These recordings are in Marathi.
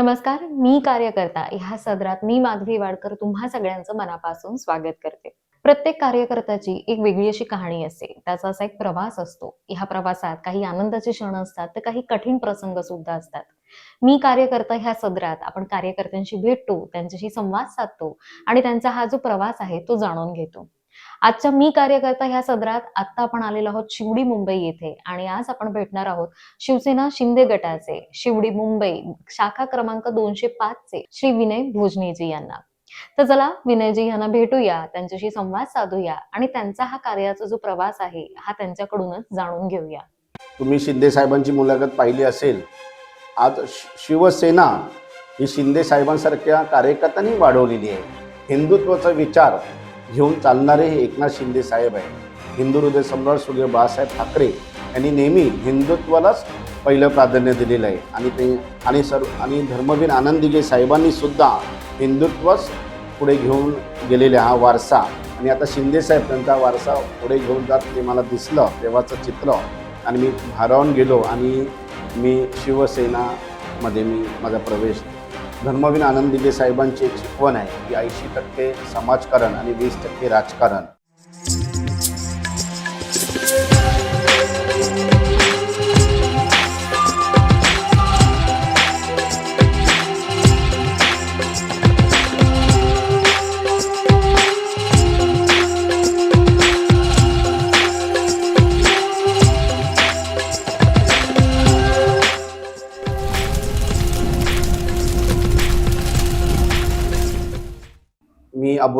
नमस्कार मी कार्यकर्ता ह्या सदरात मी माधवी वाडकर तुम्हा सगळ्यांचं मनापासून स्वागत करते. प्रत्येक कार्यकर्त्याची एक वेगळी अशी कहाणी असते. त्याचा असा एक प्रवास असतो. ह्या प्रवासात काही आनंदाचे क्षण असतात तर काही कठीण प्रसंग सुद्धा असतात. मी कार्यकर्ता ह्या सदरात आपण कार्यकर्त्यांशी भेटतो त्यांच्याशी संवाद साधतो आणि त्यांचा हा जो प्रवास आहे तो जाणून घेतो. आजच्या मी कार्यकर्ता ह्या सदरात आता आपण आलेलो आहोत शिवडी मुंबई येथे आणि आज आपण भेटणार आहोत शिवसेना शिंदे गटाचे शिवडी मुंबई शाखा क्रमांक दोनशे पाच चे श्री विनय भोजनेजी यांना. तर चला विनयजी यांना भेटूया त्यांच्याशी संवाद साधूया आणि त्यांचा हा कार्याचा जो प्रवास आहे हा त्यांच्याकडूनच जाणून घेऊया. तुम्ही शिंदे साहेबांची मुलाखत पाहिली असेल आज शिवसेना ही शिंदे साहेबांसारख्या कार्यकर्त्यांनी वाढवलेली आहे. हिंदुत्वाचा विचार घेऊन चालणारे हे एकनाथ शिंदे साहेब आहे हिंदू हृदय सम्राट स्वर्गीय बाळासाहेब ठाकरे यांनी नेहमी हिंदुत्वालाच पहिलं प्राधान्य दिलेलं आहे. आणि ते आणि सर्व आणि धर्मवीर आनंदीगे साहेबांनी सुद्धा हिंदुत्वच पुढे घेऊन गेलेले हा वारसा. आणि आता शिंदे साहेब त्यांचा वारसा पुढे घेऊन जात ते मला दिसलं तेव्हाचं चित्र. आणि मी भारावून गेलो आणि मी शिवसेनामध्ये मी माझा प्रवेश धर्मवीर आनंद दिघे साहेबांची एक शिकवण आहे. की ऐंशी टक्के समाजकारण आणि वीस टक्के राजकारण.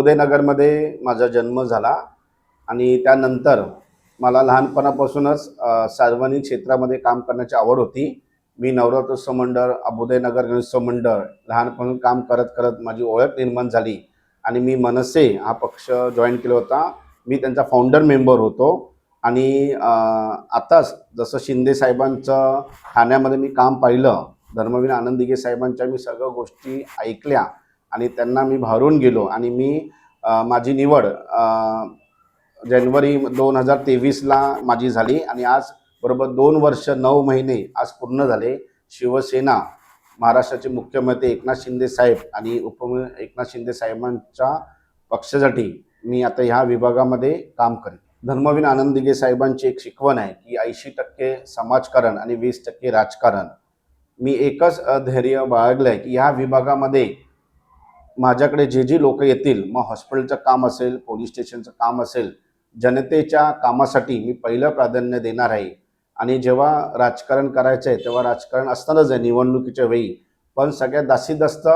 उदयनगरमध्ये माझा जन्म झाला आणि त्यानंतर मला लहानपणापासूनच सार्वजनिक क्षेत्रामध्ये काम करण्याची आवड होती. मी नवरात्रोत्सव मंडळ अबुदयनगर गणेशोत्सव मंडळ लहानपणी काम करत करत माझी ओळख निर्माण झाली आणि मी मनसे हा पक्ष जॉईन केला होता. मी त्यांचा फाउंडर मेंबर होतो आणि आताच जसं शिंदे साहेबांचं ठाण्यामध्ये मी काम पाहिलं धर्मवीर आनंदिगे साहेबांच्या मी सगळ्या गोष्टी ऐकल्या आणि त्यांना मी भारून गेलो आणि मी माझी निवड जानेवारी दोन हजार तेवीसला माझी झाली आणि आज बरोबर दोन वर्ष नऊ महिने आज पूर्ण झाले. शिवसेना महाराष्ट्राचे मुख्यमंत्री एकनाथ शिंदे साहेब आणि उप एकनाथ शिंदे साहेबांच्या पक्षासाठी मी आता ह्या विभागामध्ये काम करेन. धर्मवीर आनंद दिघे साहेबांची एक शिकवण आहे की ऐंशी टक्के समाजकारण आणि वीस टक्के राजकारण. मी एकच धैर्य बाळगलं आहे की ह्या विभागामध्ये माझ्याकडे जे जी लोक येतील मग हॉस्पिटलचं काम असेल पोलीस स्टेशनचं काम असेल जनतेच्या कामासाठी मी पहिलं प्राधान्य देणार आहे. आणि जेव्हा राजकारण करायचं आहे तेव्हा राजकारण असणारच आहे निवडणुकीच्या वेळी. पण सगळ्यात जास्तीत जास्त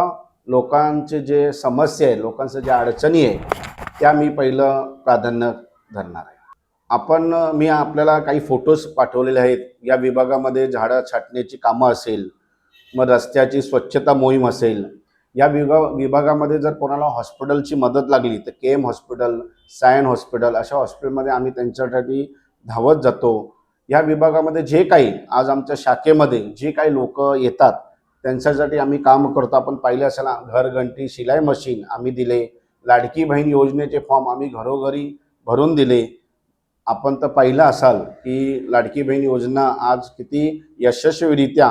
लोकांचे जे समस्या आहे लोकांचं ज्या अडचणी आहे त्या मी पहिलं प्राधान्य धरणार आहे. आपण मी आपल्याला काही फोटोज पाठवलेले आहेत. या विभागामध्ये झाडं छाटण्याची कामं असेल मग रस्त्याची स्वच्छता मोहीम असेल या विभाग विभागामध्ये जर कोणाला हॉस्पिटलची मदत लागली तर K M hospital Sion hospital अशा हॉस्पिटलमध्ये आम्ही त्यांच्यासाठी धावत जातो. या विभागामध्ये जे काही आज आमच्या शाखेमध्ये जे काही लोक येतात त्यांच्यासाठी आम्ही काम करतो. आपण पाहिले असेल घरघंटी शिलाई मशीन आम्ही दिले लाडकी बहीण योजनेचे फॉर्म आम्ही घरोघरी भरून दिले. आपण तर पाहिलं असाल की लाडकी बहीण योजना आज किती यशस्वीरित्या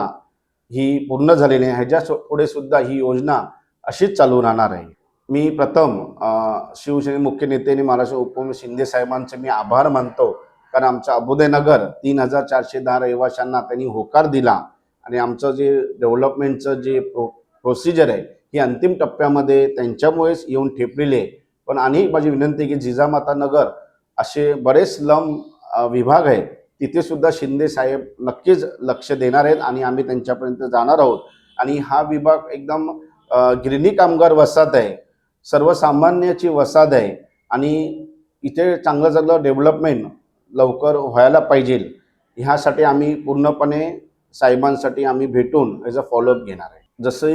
ही पूर्ण झालेली आहे ह्याच्या पुढे सुद्धा ही योजना अशीच चालू राहणार आहे. मी प्रथम अ, शिवसेने मुख्य नेते आणि महाराष्ट्र उपमुख्य शिंदे साहेबांचे मी आभार मानतो. कारण आमचं अबुदयनगर तीन हजार चारशे दहा रहिवाशांना त्यांनी होकार दिला. आणि आमचं जे डेव्हलपमेंटचं जे प्रो प्रोसिजर आहे ही अंतिम टप्प्यामध्ये त्यांच्यामुळेच येऊन ठेपलेली आहे. पण आणि माझी विनंती आहे की जिजामाता नगर असे बरेच लम विभाग आहेत तिथे सुद्धा शिंदे साहेब नक्कीच लक्ष देणार आहेत आणि आम्ही त्यांच्यापर्यंत जाणार आहोत. आणि हा विभाग एकदम गिरणी कामगार वसाहत आहे. सर्वसामान्याची वसाहत आहे. आणि इथे चांगलं चांगलं डेव्हलपमेंट लवकर व्हायला पाहिजे. ह्यासाठी आम्ही पूर्णपणे साहेबांसाठी आम्ही भेटून याचा फॉलोअप घेणार आहे. जसे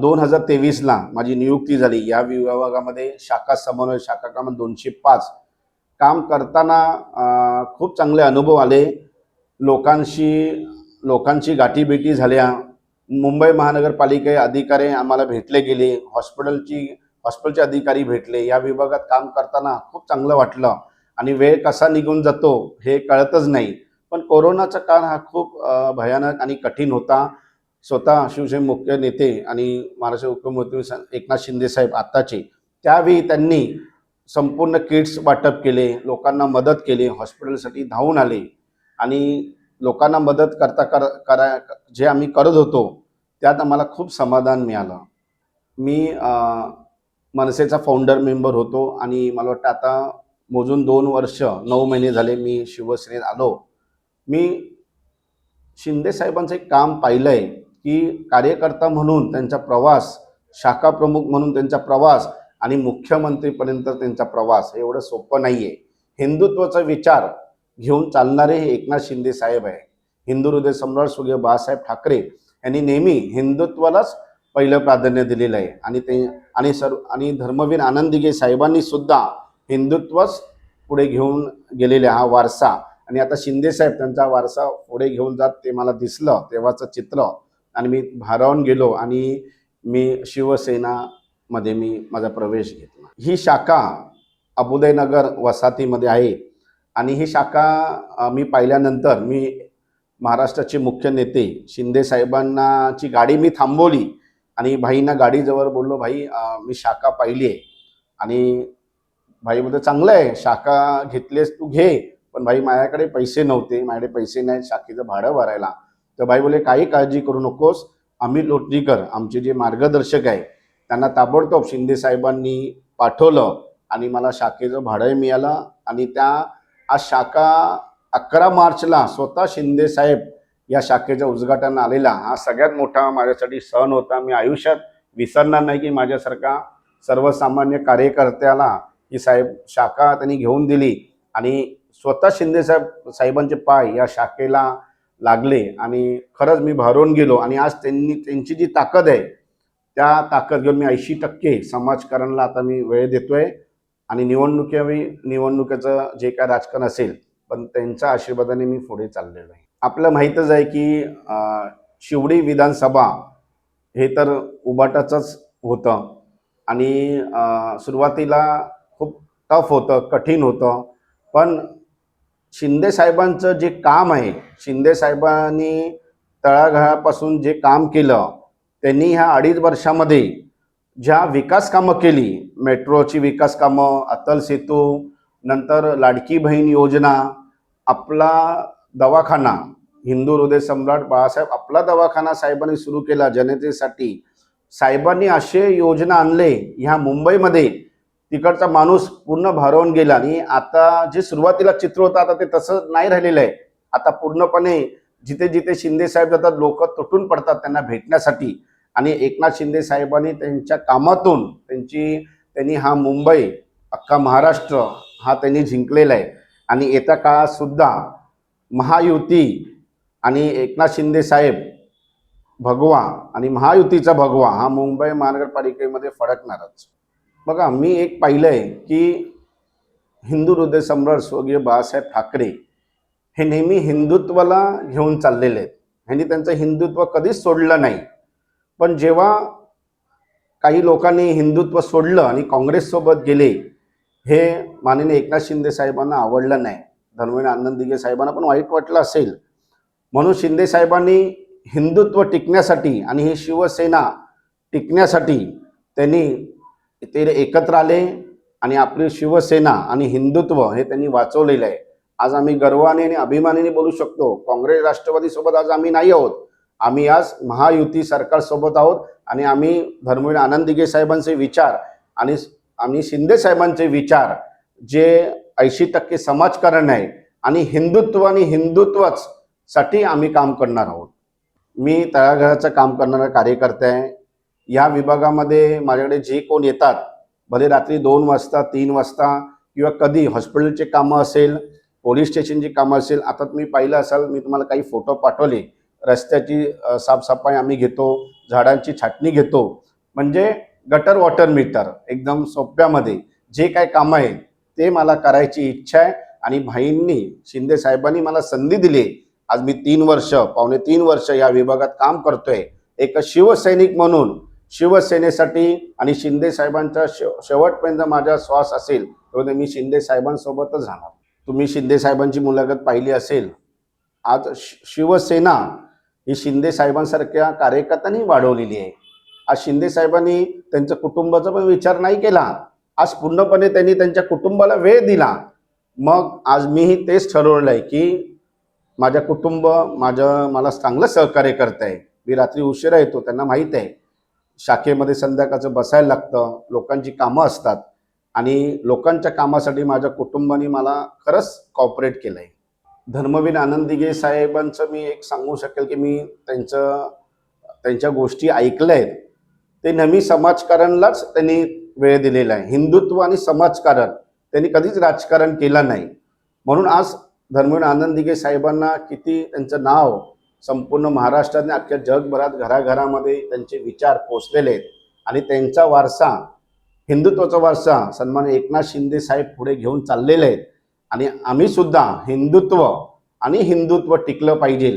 दोन हजार तेवीसला माझी नियुक्ती झाली. या विभागामध्ये शाखा समन्वय शाखा क्रमांक दोनशे पाच काम करताना खूप चांगले अनुभव आले. लोकांशी लोकांची गाठीभेटी झाल्या. मुंबई महानगरपालिके अधिकारी आम्हाला भेटले गेले. हॉस्पिटलची हॉस्पिटलचे अधिकारी भेटले. या विभागात काम करताना खूप चांगलं वाटलं. आणि वेळ कसा निघून जातो हे कळतच नाही. पण कोरोनाचा काळ हा खूप भयानक आणि कठीण होता. स्वतः शिवसेना मुख्य नेते आणि महाराष्ट्र उपमुख्यमंत्री एकनाथ शिंदे साहेब आत्ताचे त्यावेळी त्यांनी संपूर्ण किट्स वाटप केले लोकांना मदत केली हॉस्पिटलसाठी धावून आले आणि लोकांना मदत करता कर करा जे आम्ही करत होतो त्यात आम्हाला खूप समाधान मिळालं. मी मनसेचा फाउंडर मेंबर होतो आणि मला वाटतं आता मोजून दोन वर्ष नऊ महिने झाले मी शिवसेनेत आलो. मी शिंदे साहेबांचं एक काम पाहिलं आहे की कार्यकर्ता म्हणून त्यांचा प्रवास शाखा प्रमुख म्हणून त्यांचा प्रवास आणि मुख्यमंत्रीपर्यंत त्यांचा प्रवास हे एवढं सोपं नाही आहे हिंदुत्वाचा विचार घेऊन चालणारे हे एकनाथ शिंदे साहेब आहे. हिंदू हृदय सम्राट स्वर्गीय बाळासाहेब ठाकरे यांनी नेहमी हिंदुत्वालाच पहिलं प्राधान्य दिलेलं आहे. आणि ते आणि सर्व आणि धर्मवीर आनंदीगे साहेबांनी सुद्धा हिंदुत्वच पुढे घेऊन गेलेले हा वारसा. आणि आता शिंदे साहेब त्यांचा वारसा पुढे घेऊन जात ते मला दिसलं तेव्हाचं चित्र. आणि मी भारावून गेलो आणि मी शिवसेना मध्ये मी माझा प्रवेश घेतला. ही शाखा अबुदयनगर वसाहतीमध्ये आहे आणि ही शाखा मी पाहिल्यानंतर मी महाराष्ट्राचे मुख्य नेते शिंदे साहेबांनाची गाडी मी थांबवली आणि भाईंना गाडीजवळ बोललो भाई मी शाखा पाहिली आहे. आणि भाई म्हणतो चांगलं आहे शाखा घेतलीस तू घे पण भाई माझ्याकडे पैसे नव्हते माझ्याकडे पैसे नाही शाखेचं भाडं भरायला. तर भाई बोले काही काळजी करू नकोस आम्ही लोटलीकर आमचे जे मार्गदर्शक आहे त्यांना ताबडतोब शिंदे साहेबांनी पाठवलं आणि मला शाखेचं भाडंही मिळालं आणि त्या आज शाखा अकरा मार्चला स्वतः शिंदे साहेब या शाखेच्या उद्घाटन आलेला. हा सगळ्यात मोठा माझ्यासाठी सण होता. मी आयुष्यात विसरणार नाही की माझ्यासारखा सर्वसामान्य कार्यकर्त्याला ही साहेब शाखा त्यांनी घेऊन दिली आणि स्वतः शिंदे साहेब साहेबांचे पाय या शाखेला लागले आणि खरंच मी भरून गेलो आणि आज त्यांनी त्यांची जी ताकद आहे त्या ताकद घेऊन मी ऐंशी टक्के समाजकारणाला आता मी वेळ देतोय. आणि निवडणुकी निवडणुकीचं जे काय राजकारण असेल पण त्यांच्या आशीर्वादाने मी पुढे चाललेलो आहे. आपलं माहीतच आहे की शिवडी विधानसभा हे तर उबाटाचंच होतं. आणि सुरुवातीला खूप टफ होतं कठीण होतं. पण शिंदे साहेबांचं जे काम आहे शिंदे साहेबांनी तळागाळापासून जे काम केलं त्यांनी ह्या अडीच वर्षामध्ये ज्या विकास कामं केली मेट्रोची विकास कामं अतल सेतू नंतर लाडकी बहीण योजना आपला दवाखाना हिंदू हृदय सम्राट बाळासाहेब आपला दवाखाना साहेबांनी सुरू केला जनतेसाठी. साहेबांनी असे योजना आणले ह्या मुंबईमध्ये तिकडचा माणूस पूर्ण भारावून गेला. आणि आता जे सुरुवातीला चित्र होतं आता ते तसं नाही राहिलेलं आहे. आता पूर्णपणे जिथे जिथे शिंदे साहेब जातात लोक तुटून पडतात त्यांना भेटण्यासाठी. आणि एकनाथ शिंदे साहेबांनी त्यांच्या कामातून त्यांची त्यांनी हा मुंबई अख्खा महाराष्ट्र हा त्यांनी जिंकलेला आहे. आणि येत्या काळात सुद्धा महायुती आणि एकनाथ शिंदे साहेब भगवा आणि महायुतीचा भगवा हा मुंबई महानगरपालिकेमध्ये फडकणारच. बघा मी एक पाहिलं आहे की हिंदू हृदय सम्राट स्वर्गीय बाळासाहेब ठाकरे हे नेहमी हिंदुत्वाला घेऊन चाललेले आहेत. ह्यांनी त्यांचं हिंदुत्व कधीच सोडलं नाही. पण जेव्हा काही लोकांनी हिंदुत्व सोडलं आणि काँग्रेससोबत गेले हे माननीय एकनाथ शिंदे साहेबांना आवडलं नाही. धर्मवीर आनंद साहेबांना पण वाईट वाटलं असेल. म्हणून शिंदे साहेबांनी हिंदुत्व टिकण्यासाठी आणि ही शिवसेना टिकण्यासाठी त्यांनी ते एकत्र आले आणि आपली शिवसेना आणि हिंदुत्व हे त्यांनी वाचवलेलं आहे. आज आम्ही गर्वाने आणि अभिमानाने बोलू शकतो काँग्रेस राष्ट्रवादी सोबत आज आम्ही नाही आहोत. आम्ही आज महायुती सरकार सोबत आहोत आणि आम्ही धर्मवीर आनंद दिघे साहेबांचे विचार आणि आम्ही शिंदे साहेबांचे विचार जे ऐंशी टक्के समाजकारण आहे आणि हिंदुत्व आणि हिंदुत्वच साठी आम्ही काम करणार आहोत. मी तळाघराचं काम करणारा कार्यकर्ता आहे. या विभागामध्ये माझ्याकडे जे कोण येतात भले रात्री दोन वाजता तीन वाजता किंवा कधी हॉस्पिटलचे कामं असेल पोलीस स्टेशनची कामं असेल आता तुम्ही पाहिलं असाल मी तुम्हाला काही फोटो पाठवले. रस्त्याची साफसफाई आम्ही घेतो झाडांची छाटणी घेतो. म्हणजे गटर वॉटर मीटर एकदम सोप्यामध्ये जे काय कामं आहे ते मला करायची इच्छा आहे आणि भाईंनी शिंदे साहेबांनी मला संधी दिली. आज मी तीन वर्ष पावणे तीन वर्ष या विभागात काम करतोय. एक शिवसैनिक म्हणून शिवसेनेसाठी आणि शिंदे साहेबांचा शेवटपर्यंत माझा श्वास असेल तर मी शिंदे साहेबांसोबतच राहणार. तुम्ही शिंदे साहेबांची मुलाखत पाहिली असेल आज शिवसेना ही शिंदे साहेबांसारख्या कार्यकर्त्यांनी वाढवलेली आहे. आज शिंदे साहेबांनी त्यांच्या कुटुंबाचा पण विचार नाही केला. आज पूर्णपणे त्यांनी त्यांच्या कुटुंबाला वेळ दिला. मग आज मीही तेच ठरवलं आहे की माझ्या कुटुंब माझं मला चांगलं सहकार्य करत आहे मी रात्री उशिरा येतो त्यांना माहीत आहे. शाखेमध्ये संध्याकाळचं बसायला लागतं लोकांची कामं असतात. आणि लोकांच्या कामासाठी माझ्या कुटुंबाने मला खरंच कॉपरेट केलं आहे धर्मवीर दिघे साहेबांचं मी एक सांगू शकेल की मी त्यांचं त्यांच्या गोष्टी ऐकल्या आहेत ते नेहमी समाजकारणलाच त्यांनी वेळ दिलेला आहे. हिंदुत्व आणि समाजकारण त्यांनी कधीच राजकारण केलं नाही. म्हणून आज धर्मवीर दिघे साहेबांना किती त्यांचं नाव संपूर्ण महाराष्ट्रात आणि अख्ख्या जगभरात घराघरामध्ये त्यांचे विचार पोचलेले आहेत. आणि त्यांचा वारसा हिंदुत्वाचा वारसा सन्मान एकनाथ शिंदे साहेब पुढे घेऊन चाललेले आहेत. आणि आम्ही सुद्धा हिंदुत्व आणि हिंदुत्व टिकलं पाहिजे.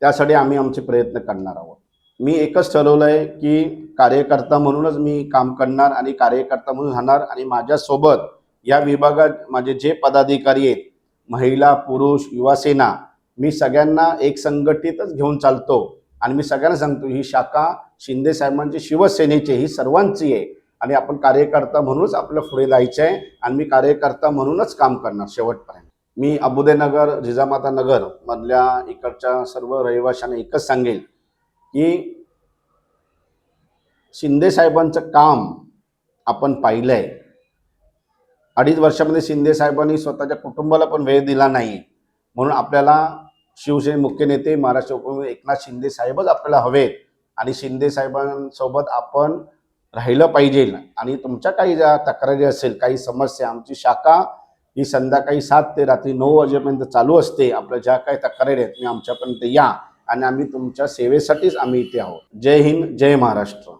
त्यासाठी आम्ही आमचे प्रयत्न करणार आहोत. मी एकच ठरवलं आहे की कार्यकर्ता म्हणूनच मी काम करणार आणि कार्यकर्ता म्हणून राहणार आणि माझ्यासोबत या विभागात माझे जे पदाधिकारी आहेत महिला पुरुष युवासेना मी सगळ्यांना एक संघटितच घेऊन चालतो. आणि मी सगळ्यांना सांगतो ही शाखा शिंदे साहेबांची शिवसेनेची ही सर्वांची आहे. आणि आपण कार्यकर्ता म्हणूनच आपलं पुढे जायचं आहे आणि मी कार्यकर्ता म्हणूनच काम करणार शेवटपर्यंत. मी अबुदेनगर जिजामाता नगर मधल्या इकडच्या सर्व रहिवाशांना एकच सांगेल की शिंदे साहेबांचं काम आपण पाहिलं आहे अडीच वर्षामध्ये शिंदे साहेबांनी स्वतःच्या कुटुंबाला पण वेळ दिला नाही. म्हणून आपल्याला शिवसेने मुख्य नेते महाराष्ट्र उपमुख्यमंत्री एकनाथ शिंदे साहेबच आपल्याला हवेत. आणि शिंदे साहेबांसोबत आपण राहिलं पाहिजे. आणि तुमच्या काही ज्या तक्रारी असेल काही समस्या आमची शाखा ही संध्याकाळी सात ते रात्री नऊ वाजेपर्यंत चालू असते. आपल्या ज्या काही तक्रारी आहेत तुम्ही आमच्यापर्यंत या. आणि आम्ही तुमच्या सेवेसाठीच आम्ही इथे आहोत. जय हिंद जय महाराष्ट्र.